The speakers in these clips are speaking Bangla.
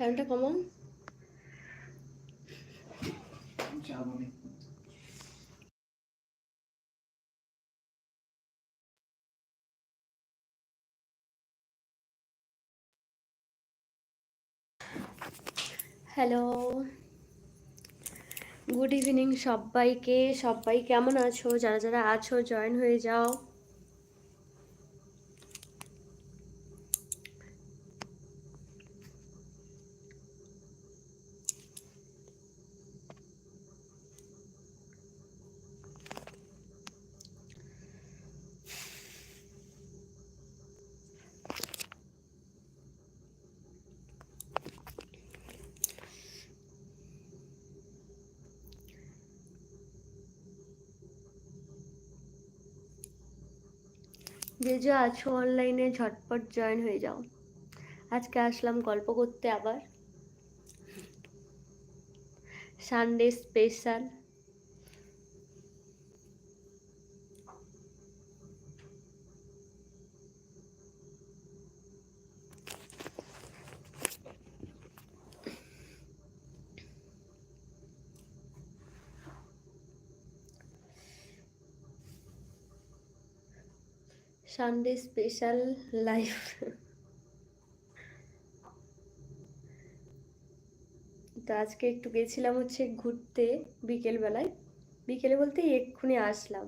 সাউন্ডটা কমান। হ্যালো গুড ইভিনিং সবাইকে। সবাই কেমন আছো? যারা যারা আছো জয়েন হয়ে যাও। যে যে আছো অনলাইনে ঝটপট জয়েন হয়ে যাও। আজকে আসলাম গল্প করতে আবার। Sunday special Sunday special life তো আজকে একটু গেছিলাম হচ্ছে ঘুরতে বিকেলবেলায়। বিকেলে বলতে এক্ষুনি আসলাম।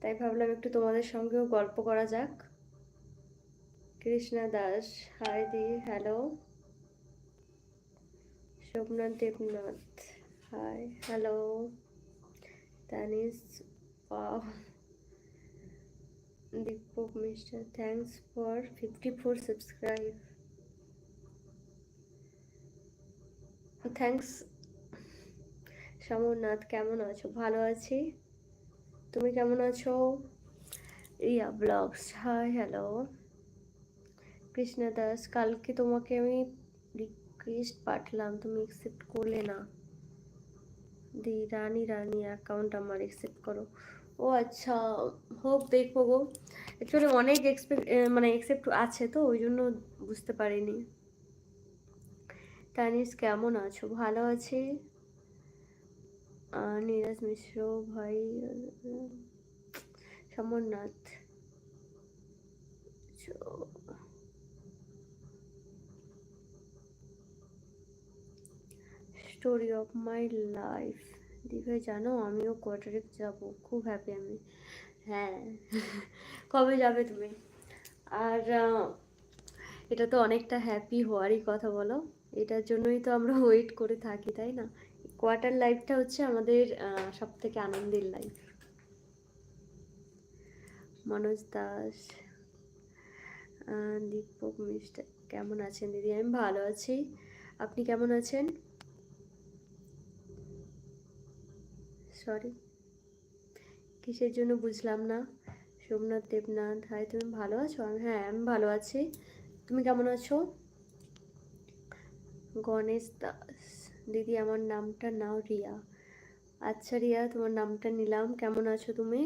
তাই ভাবলাম একটু তোমাদের সঙ্গেও গল্প করা যাক। Krishna Das hi the hello Somnath Debnath hi hello Tanis Wow. Deepak Mishra, thanks for 54 subscribe. Thanks Samarnath. কেমন আছো? ভালো আছি? তুমি কেমন আছো? Riya blogs hi hello Krishna Das কালকে তোমাকে আমি রিকোয়েস্ট পাঠালাম তুমি অ্যাকসেপ্ট করলে না। দি রানী রানী অ্যাকাউন্ট আমার অ্যাকসেপ্ট করো। ও আচ্ছা হোক দেখব গো। অ্যাকচুয়ালি অনেক এক্সপেক্ট মানে এক্সেপ্ট আছে তো, ওই জন্য বুঝতে পারিনি। তানিস কেমন আছো? ভালো আছি? নীরাজ মিশ্র, ভাই, Samarnath. Story of my life দীঘায় জানো, আমিও কোয়ার্টারে যাব। খুব হ্যাপি আমি। হ্যাঁ। কবে যাবে তুমি? আর এটা তো অনেকটা হ্যাপি হওয়ারই কথা বলো। এটার জন্যই তো আমরা ওয়েট করে থাকি, তাই না? কোয়ার্টার লাইফটা হচ্ছে আমাদের সব থেকে আনন্দের লাইফ মনোজ দাস দীপক মিস্টার, কেমন আছেন দিদি? আমি ভালো আছি। আপনি কেমন আছেন? সরি কিসের জন্য বুঝলাম না? সোমনাথ দেবনাথ, হাই, তুমি ভালো আছো? হ্যাঁ আমি ভালো আছি। তুমি কেমন আছো? গণেশ দাস, দিদি, আমার নামটা নাও রিয়া। আচ্ছা রিয়া, তোমার নামটা নিলাম। কেমন আছো তুমি?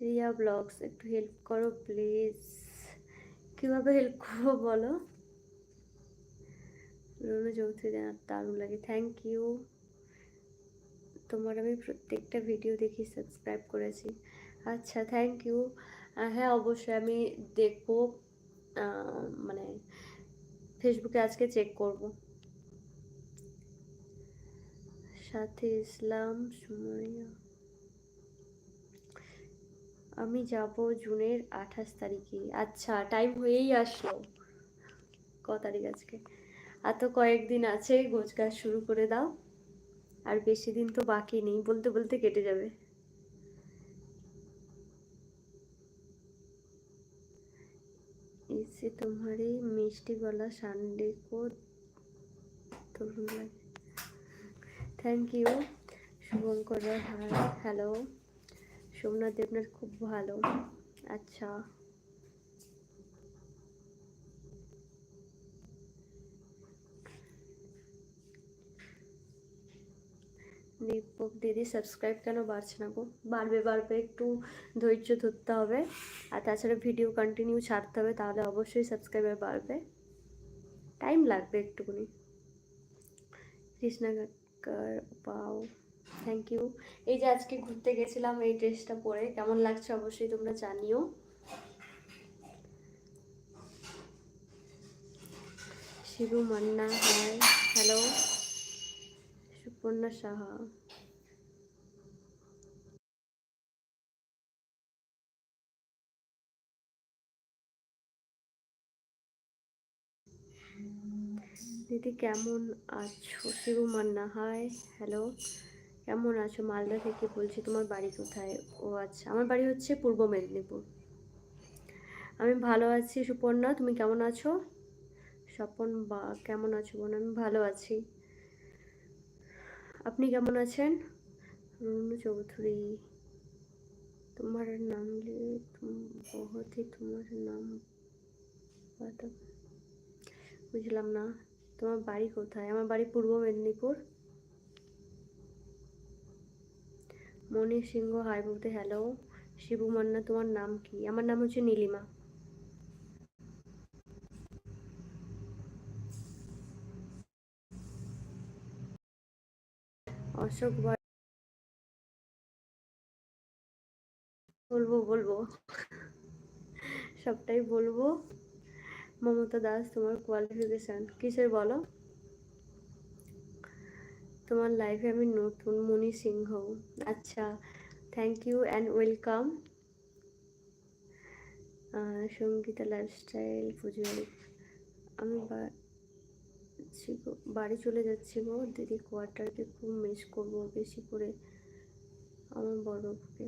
রিয়া ব্লগস, একটু হেল্প করো প্লিজ কীভাবে হেল্প করব বলো? রুনু চৌধুরী জানার দারুণ লাগে। থ্যাংক ইউ তোমার আমি প্রত্যেকটা ভিডিও দেখি সাবস্ক্রাইব করেছি। আচ্ছা থ্যাংক ইউ হ্যাঁ অবশ্যই আমি দেখব। মানে ফেসবুকে আজকে চেক করব। সাথে ইসলাম, সুমাইয়া। আমি যাব জুনের আঠাশ তারিখে। আচ্ছা টাইম হয়েই আসলো। ক তারিখ আজকে? আর তো কয়েকদিন আছে গোছ গাছ শুরু করে দাও আর বেশি দিন তো বাকি নেই বলতে বলতে কেটে যাবে इसे तुम्हारी मिष्टी वाला संडे को দারুণ লাগে thank you Shubhankar Roy hi hello Somnath Debnath খুব ভালো আচ্ছা দীপক দিদি সাবস্ক্রাইব কেন বাড়ছে না গো? বাড়বে বাড়বে, একটু ধৈর্য ধরতে হবে। আর তাছাড়া ভিডিও কন্টিনিউ ছাড়তে হবে, তাহলে অবশ্যই সাবস্ক্রাইবার বাড়বে। টাইম লাগবে একটুখানি। কৃষ্ণা কাকার পাও থ্যাংক ইউ এই যে আজকে ঘুরতে গেছিলাম, এই ড্রেসটা পরে। কেমন লাগছে অবশ্যই তোমরা জানিও। Shibu Manna hi hello Suparna Saha. দিদি, কেমন আছো? Shibu Manna hi, hello. কেমন আছো? মালদা থেকে বলছি, তোমার বাড়ি কোথায়? ও আচ্ছা আমার বাড়ি হচ্ছে পূর্ব মেদিনীপুর। আমি ভালো আছি, সুপর্ণা, তুমি কেমন আছো? স্বপন বা, কেমন আছো বোন আমি ভালো আছি। আপনি কেমন আছেন? রুনু চৌধুরী। তোমার নাম তুম- তোমার নাম বুঝলাম না। তোমার বাড়ি কোথায়? আমার বাড়ি পূর্ব মেদিনীপুর। মনি সিংহ হাই বলতে হ্যালো শিবু মান্না, তোমার নাম কি? আমার নাম হচ্ছে নীলিমা। অশোক বলব বলব। সবটাই বলব। মমতা দাস, তোমার কোয়ালিফিকেশান কিসের বলো? তোমার লাইফে আমি নতুন মনি সিংহ। আচ্ছা thank you and welcome Sangeeta lifestyle পুজোরি আমি যাচ্ছি গো। বাড়ি চলে যাচ্ছি গো। দিদি কোয়ার্টারকে খুব মিস করব বেশি করে। আমার বড় বুকে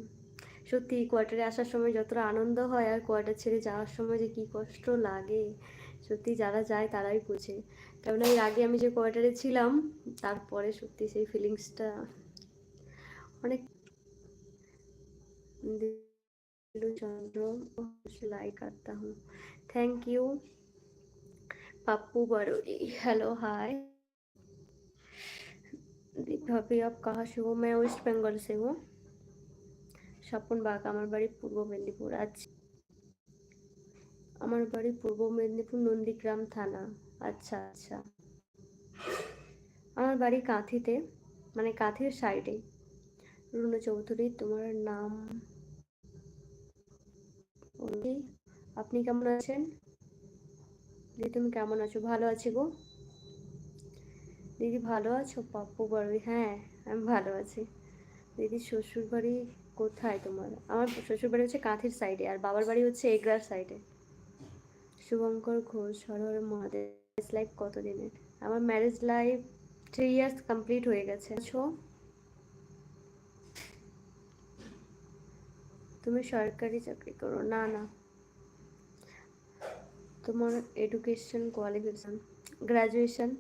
সত্যি কোয়ার্টারে আসার সময় যতটা আনন্দ হয় আর কোয়ার্টার ছেড়ে যাওয়ার সময় যে কী কষ্ট লাগে, সত্যি যারা যায় তারাই বোঝে। কারণ এই আগে আমি যে কোয়ার্টারে ছিলাম, তারপরে সত্যি সেই ফিলিংসটা অনেক চন্দ্র লাইক করতা thank you Pappu Baroli hello hi भाभी आप कहाँ से हो मैं वेस्ट बंगाल से हूँ স্বপন বাগ আমার বাড়ি পূর্ব মেদিনীপুর আচ্ছা আমার বাড়ি পূর্ব মেদিনীপুর নন্দীগ্রাম থানা আচ্ছা আচ্ছা আমার বাড়ি কাঁথিতে মানে কাঁথির সাইডে রুনু চৌধুরী তোমার নাম বলি। আপনি কেমন আছেন দিদি তুমি কেমন আছো? ভালো আছি গো। দিদি ভালো আছো? পাপ্পু বাড়ি? হ্যাঁ আমি ভালো আছি। দিদি শ্বশুর বাড়ি কোথায় তোমার? আমার শ্বশুর বাড়ি হচ্ছে কাঁথির সাইডে আর বাবার বাড়ি হচ্ছে এগরার সাইডে শুভঙ্কর ঘোষ হর হর মহাদেব লাইফ কত দিনের আমার marriage life three years complete হয়ে গেছে। আছো? তুমি সরকারি চাকরি করো? না না। তোমার education qualification graduation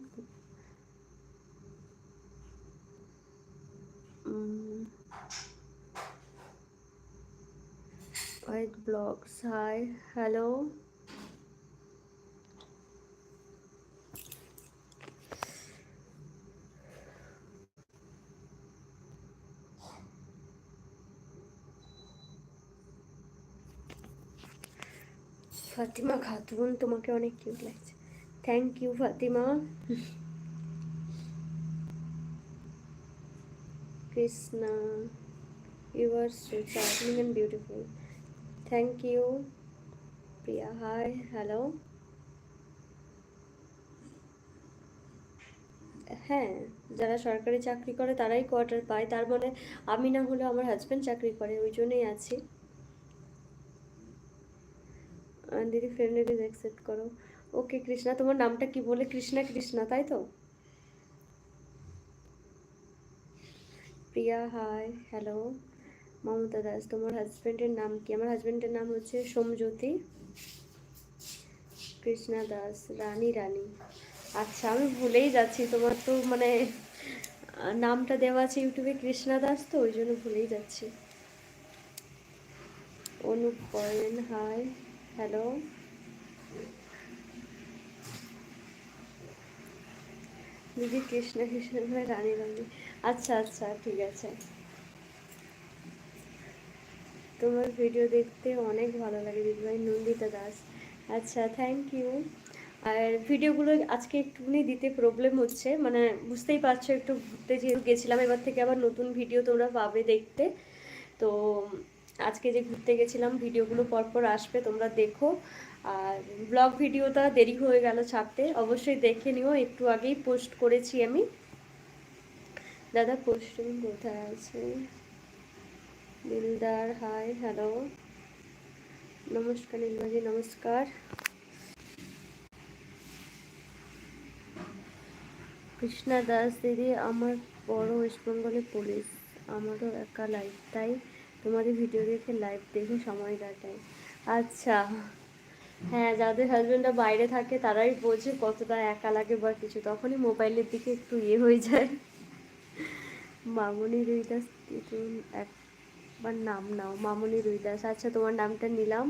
white blogs hi hello Fatima Khatun তোমাকে অনেক কিউট লাগছে। Thank you Fatima. Krishna you are so charming and beautiful thank you Priya. Hi hello হ্যাঁ যারা সরকারি চাকরি করে তারাই কোয়ার্টার পায়। তার মানে আমি না হলেও আমার হাজব্যান্ড চাকরি করে, ওই জন্যই আছি। দিদি ফ্রেন্ড রিকোয়েস্ট অ্যাকসেপ্ট করো। ওকে কৃষ্ণা, তোমার নামটা কি বলে? কৃষ্ণা কৃষ্ণা, তাই তো? প্রিয়া হাই হ্যালো মমতা দাস, তোমার হাজব্যান্ডের নাম কি? আমার হাজব্যান্ডের নাম হচ্ছে সোমজ্যোতি। কৃষ্ণা দাস, রানী রানী। আচ্ছা আমি ভুলেই যাচ্ছি, তোমার তো মানে নামটা দেওয়া আছে ইউটিউবে কৃষ্ণা দাস তো, ওই জন্য ভুলেই যাচ্ছি। অনুপ করেন হাই হ্যালো। দিদি কৃষ্ণ কৃষ্ণ ভাই, রানী রানী। আচ্ছা আচ্ছা ঠিক আছে। তোমার ভিডিও দেখতে অনেক ভালো লাগে দিদিভাই নন্দিতা দাস। আচ্ছা থ্যাংক ইউ আর ভিডিওগুলো আজকে একটুখানি দিতে প্রবলেম হচ্ছে মানে বুঝতেই পারছ, একটু ঘুরতে যেহেতু গেছিলাম, এবার থেকে আবার নতুন ভিডিও তোমরা পাবে দেখতে। তো আজকে যে ঘুরতে গেছিলাম, ভিডিওগুলো পরপর আসবে, তোমরা দেখো। আর ব্লগ ভিডিওটা দেরি হয়ে গেল ছাড়তে, অবশ্যই দেখে নিও। একটু আগেই পোস্ট করেছি আমি। দাদা পোস্টিং কোথায় আছে? দিলদার হাই হ্যালো নমস্কার, নীলমাজি, নমস্কার। কৃষ্ণা দাস, দিদি, আমার বড় ওয়েস্ট পুলিশ। আমারও একা লাইভ তাই তোমাদের ভিডিও দেখে লাইভ দেখে সময় কাটাই। আচ্ছা হ্যাঁ যাদের হাজবেন্ডরা বাইরে থাকে তারাই বোঝে কতটা একা লাগে বা কিছু। তখনই মোবাইলের দিকে একটু ইয়ে হয়ে যায়। মামনি রুইদাস একবার নাম নাও। মামনি রুইদাস আচ্ছা তোমার নামটা নিলাম।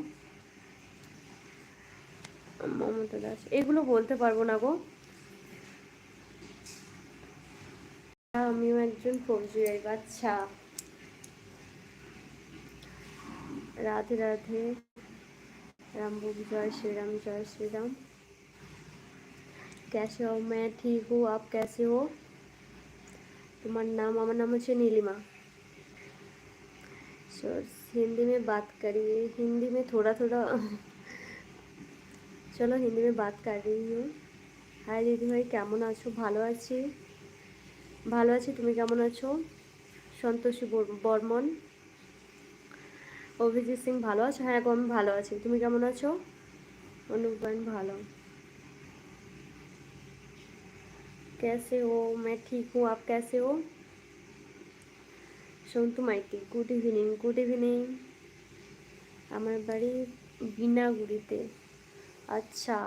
মমতা দাস, এগুলো বলতে পারব না গো। আমিও একজন ফৌজি আচ্ছা। রাধে রাধে राम बोल जय श्री राम जय श्री राम कैसे हो मैं ठीक हूँ आप कैसे हो तुम्हारा नाम আমার নাম হচ্ছে নীলিমা सो हिंदी में बात करिए हिंदी में थोड़ा थोड़ा চলো হিন্দি में बात कर रही हूँ হাই দিদি ভাই কেমন আছো ভালো আছি ভালো আছি তুমি কেমন আছো সন্তোষী বর- বর্মন অভিজিৎ সিং ভালো আছো হ্যাঁ গো, আমি ভালো আছি তুমি কেমন আছো অনুপ বাইন ভালো कैसे हो मैं ठीक हूँ आप कैसे हो Santu Maiti good evening good evening আমার বাড়ি বিনাগুড়িতে আচ্ছা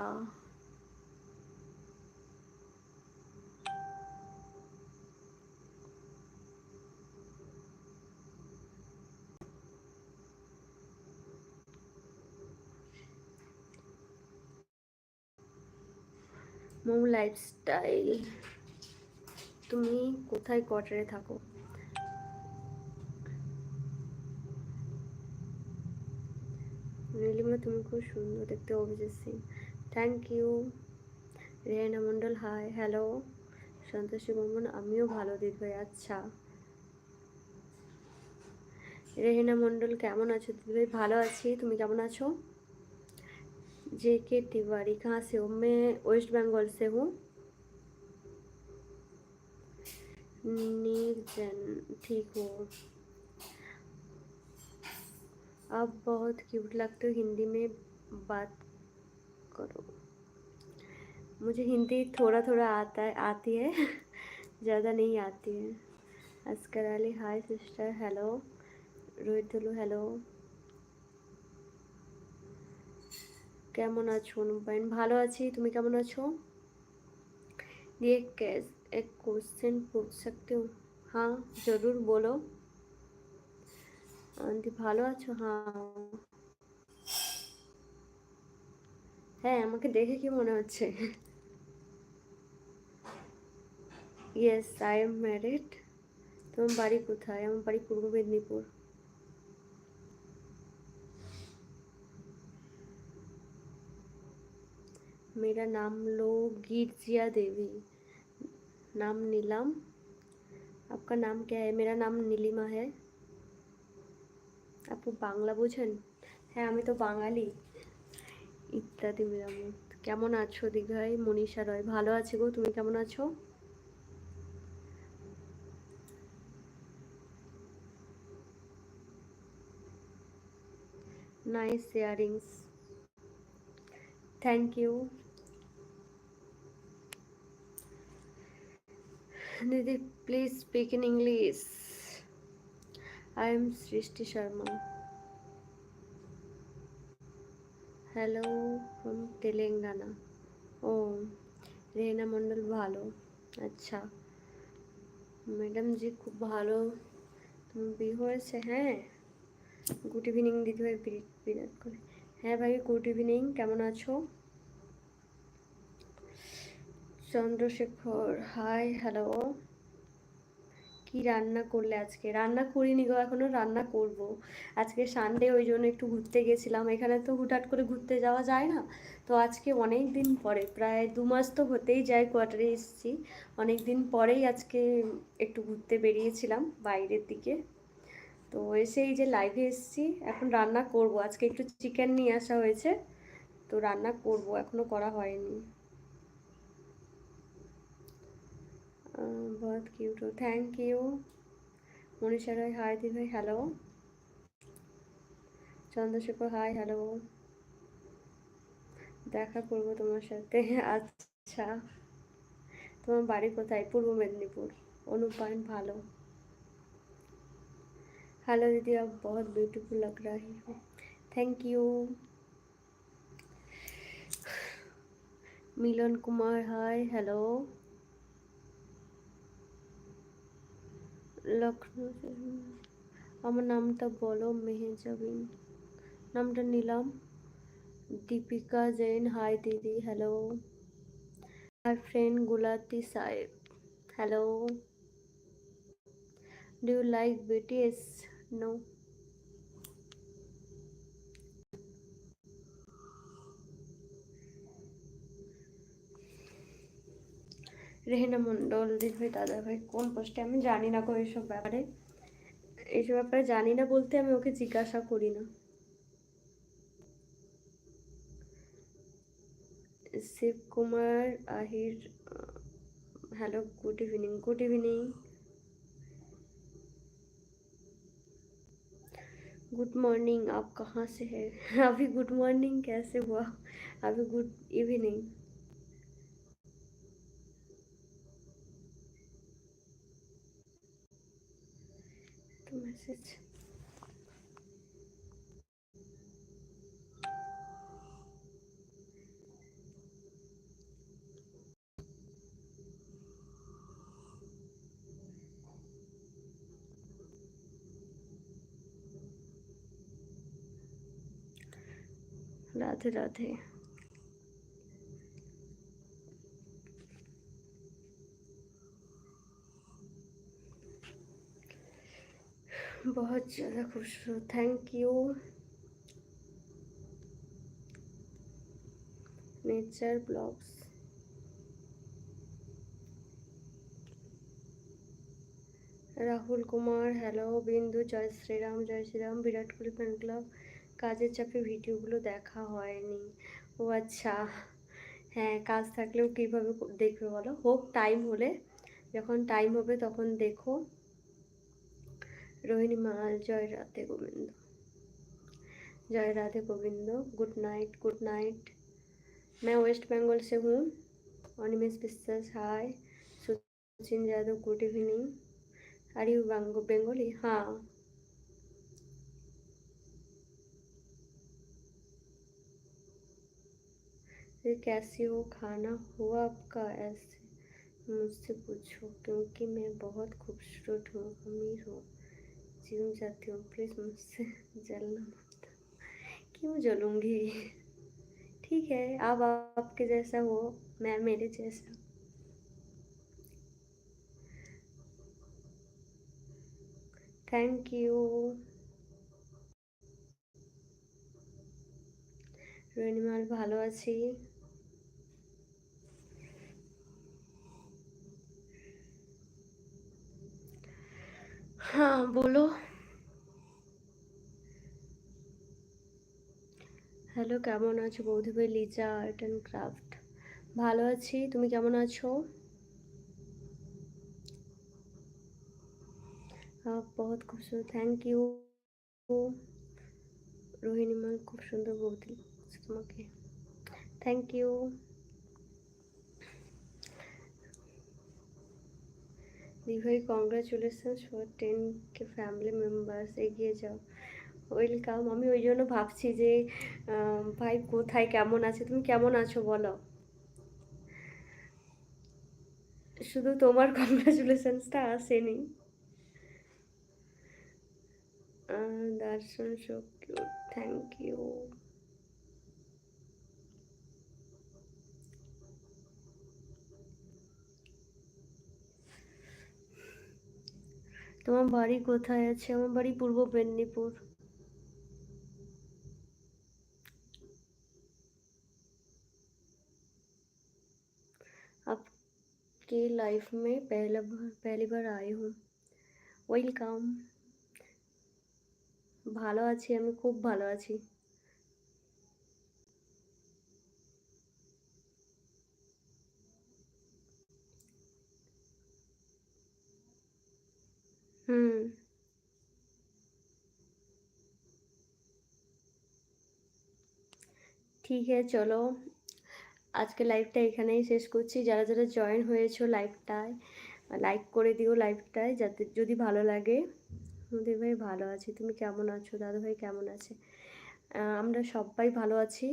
মোমো লাইফস্টাইল তুমি কোথায় কোয়ার্টারে থাকো? নীলিমা, তুমি খুব সুন্দর দেখতে, Abhijit Singh. Thank you Rehana Mondal hi hello Santoshi Barman, আমিও ভালো দিদি ভাই আচ্ছা। রেহেনা মণ্ডল, কেমন আছো? দিদি ভাই, ভালো আছি। তুমি কেমন আছো? जे के तिवारी कहाँ से हो? मैं वेस्ट बंगाल से हूँ। निर्जन ठीक हो। आप बहुत क्यूट लगते हो, हिंदी में बात करो। मुझे हिंदी थोड़ा थोड़ा आता है, आती है, ज़्यादा नहीं आती है। Askar Ali hi sister hello Rohit hello কেমন আছো অনুপায়ন ভালো আছি তুমি কেমন আছো ये कैस एक क्वेश्चन पूछ सकते हो हाँ जरूर बोलो আন্টি ভালো আছো হ্যাঁ হ্যাঁ আমাকে দেখে কি মনে হচ্ছে ইয়েস আই এম ম্যারিড তোমার বাড়ি কোথায় আমার বাড়ি পূর্ব মেদিনীপুর मेरा नाम लो गिरजिया देवी नाम नीलम आपका नाम क्या है मेरा नाम নীলিমা है আপু বাংলা বোঝেন হ্যাঁ আমি তো বাঙালি ইত্যাদি মেরামত কেমন আছো দীঘায় মনীষা রয় ভালো আছি গো তুমি কেমন আছো nice earrings thank you Didi, please speak in English. I am Srishti Sharma. Hello from Telangana ও রেনা মণ্ডল ভালো আচ্ছা ম্যাডাম জি খুব ভালো তুমি বিয়ে হয়েছে হ্যাঁ গুড ইভিনিং দিদি ভাই বিরাট বিরাট করে হ্যাঁ ভাই গুড ইভিনিং কেমন আছো চন্দ্রশেখর হাই হ্যালো কি রান্না করলে আজকে? রান্না করিনি গো, এখনও রান্না করব। আজকে সানডে ওই জন্য একটু ঘুরতে গেছিলাম। এখানে তো হুটহাট করে ঘুরতে যাওয়া যায় না। তো আজকে অনেক দিন পরে, প্রায় দু মাস তো হতেই যায় কোয়ার্টারে এসেছি। অনেক দিন পরেই আজকে একটু ঘুরতে বেরিয়েছিলাম বাইরের দিকে। তো এসে এই যে লাইভে এসেছি, এখন রান্না করব। আজকে একটু চিকেন নিয়ে আসা হয়েছে। তো রান্না করব, এখনও করা হয়নি। বহুত cute thank you Manisha Roy hi দি ভাই হ্যালো চন্দ্রশেখর হাই হ্যালো দেখা করবো তোমার সাথে আচ্ছা তোমার বাড়ি কোথায় পূর্ব মেদিনীপুর অনুপায়ন ভালো हेलो दीदी आप बहुत ब्यूटीफुल लग रही हो thank you Milan Kumar hi hello Lucknow আমার নামটা বলো, মেহেজাবিন। নামটা নিলাম। দীপিকা জৈন। হাই দিদি, হ্যালো। হাই ফ্রেন্ড গুলাতি সাহেব, hello. Do you like BTS? No. Rehena Mondal দিদি ভাই দাদা ভাই কোন পোস্টে আমি জানি না গো এইসব ব্যাপারে এইসব ব্যাপারে জানি না বলতে আমি ওকে জিজ্ঞাসা করি না Shiv Kumar Ahir hello good evening good evening good morning आप कहाँ से हैं अभी गुड मॉर्निंग कैसे हुआ अभी good evening message. Radhe Radhe আচ্ছা খুব thank you nature blogs Rahul Kumar hello Bindu, Jai Shriram Jai Shriram, Virat Kohli fan club কাজের চাপে ভিডিওগুলো দেখা হয়নি। ও আচ্ছা হ্যাঁ কাজ থাকলেও কীভাবে দেখবে বলো? হোক টাইম হলে, যখন টাইম হবে তখন দেখো। रोहिणी माल Jai Radhe Govind. Jai Radhe Govind. Good night good night मैं वेस्ट बंगाल से हूँ। Animesh Biswas hi Sachin Yadav good evening are you Bengali हाँ। ये कैसी हो? खाना हुआ आपका? ऐसे मुझसे पूछो, क्योंकि मैं बहुत खूबसूरत हूँ, अमीर हूँ। जिम जाती हूँ प्लीज़ मुझसे जलना मत क्यों जलूंगी ठीक है आप आपके जैसा हो मैं मेरे जैसा থ্যাংক ইউ রনিমাল ভালো আছি হ্যাঁ বলো হ্যালো কেমন আছো বৌদি ভাই লিজা আর্ট অ্যান্ড ক্রাফট ভালো আছি তুমি কেমন আছো आप बहुत खूबसूरत थैंक यू রোহিণী মাল খুব সুন্দর বৌদি লাগছে তোমাকে thank you দিভাই congratulation for ten K family members এগিয়ে যাও। ওয়েলকাম আমি ওই জন্য ভাবছি যে ভাই কোথায়, কেমন আছে? তুমি কেমন আছো বলো? শুধু তোমার কংগ্রাচুলেশনসটা আসেনি। দর্শন সো থ্যাংক ইউ তোমার বাড়ি কোথায় আছে আমার বাড়ি পূর্ব মেদিনীপুর आपके लाइफ में पहला बार पहली बार आई हूँ ওয়েলকাম ভালো আছি আমি খুব ভালো আছি ঠিক আছে, চলো। আজকে লাইভটা এখানেই শেষ করছি। যারা যারা জয়েন হয়েছো লাইভটায় লাইক করে দিও লাইভটায় যাতে যদি ভালো লাগে। আমাদের ভাই ভালো আছি। তুমি কেমন আছো? দাদু ভাই কেমন আছে? আমরা সবাই ভালো আছি।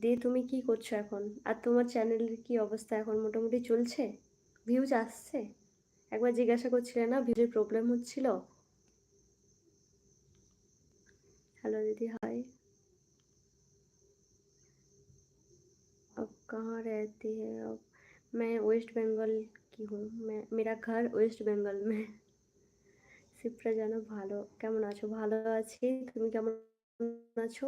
দিয়ে তুমি কি করছ এখন? আর তোমার চ্যানেলের কি অবস্থা এখন? মোটামুটি চলছে? ভিউজ আসছে? একবার জিজ্ঞাসা করছিলে না? ভিউজের প্রবলেম হচ্ছিল? হ্যালো দিদি হাই कहाँ रहती है अब मैं वेस्ट बंगाल की हूँ मैं मेरा घर ওয়েস্ট বেঙ্গল में শিপ্রা জানো ভালো কেমন আছো ভালো আছি তুমি কেমন আছো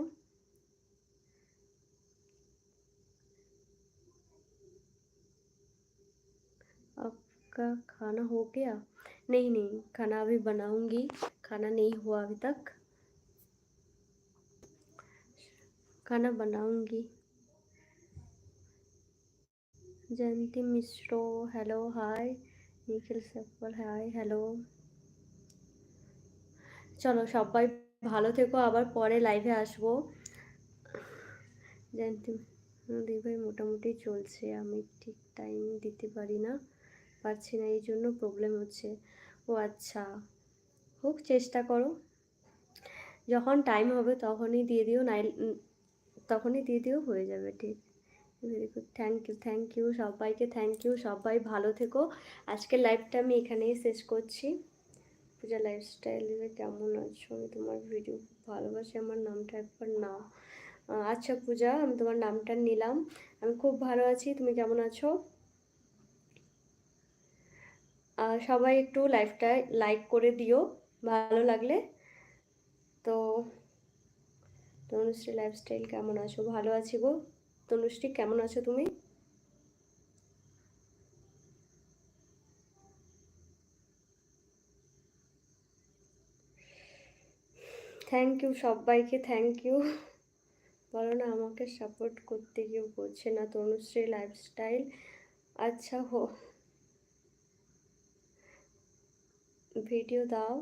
आपका खाना हो गया नहीं नहीं खाना अभी बनाऊंगी खाना नहीं हुआ अभी तक खाना बनाऊंगी Jayanti Mishra hello hi Nikhil Sappal hi hello চলো, সবাই ভালো থেকো, আবার পরে লাইভে আসব। জয়ন্তী দিদি মোটামুটি চলছে, আমি ঠিক টাইম দিতে পারি না, পারছি না, এই জন্য প্রবলেম হচ্ছে। ও আচ্ছা হোক, চেষ্টা করো। যখন টাইম হবে, তখনই দিয়ে দিও নাই তখনই দিয়ে দিও, হয়ে যাবে, ঠিক। Very good thank you thank you সবাইকে থ্যাংক ইউ সবাই ভালো থেকো। আজকের লাইভটা আমি এখানেই শেষ করছি। পূজা লাইফস্টাইলে কেমন আছো? আমি তোমার ভিডিও ভালোবাসি। আমার নামটা একবার নাও। আচ্ছা পূজা, আমি তোমার নামটা নিলাম। আমি খুব ভালো আছি। তুমি কেমন আছো? সবাই একটু লাইভটা লাইক করে দিও। ভালো লাগলে। তো, তনুশ্রী লাইফস্টাইল কেমন আছো? ভালো আছি গো। তনুশ্রী কেমন আছো তুমি থ্যাংক ইউ সবাইকে থ্যাংক ইউ বলো না আমাকে সাপোর্ট করতে কেউ করছে না তনুশ্রী লাইফস্টাইল अच्छा हो वीडियो दाओ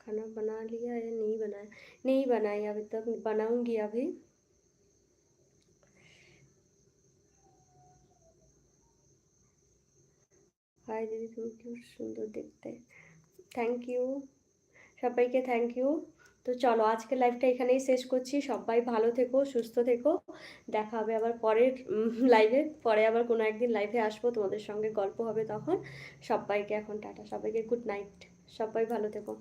खाना बना लिया या नहीं बनाया नहीं बनाई अभी तक बनाऊंगी अभी হাই দিদি তুমি কি সুন্দর দেখতে। থ্যাংক ইউ সবাইকে থ্যাংক ইউ তো চলো আজকে লাইভটা এখানেই শেষ করছি। সবাই ভালো থেকো, সুস্থ থেকো। দেখা হবে আবার পরের লাইভে পরে আবার কোনো একদিন লাইভে আসব। তোমাদের সঙ্গে গল্প হবে তখন। সবাইকে এখন টাটা। সবাইকে গুড নাইট সবাই ভালো থেকো।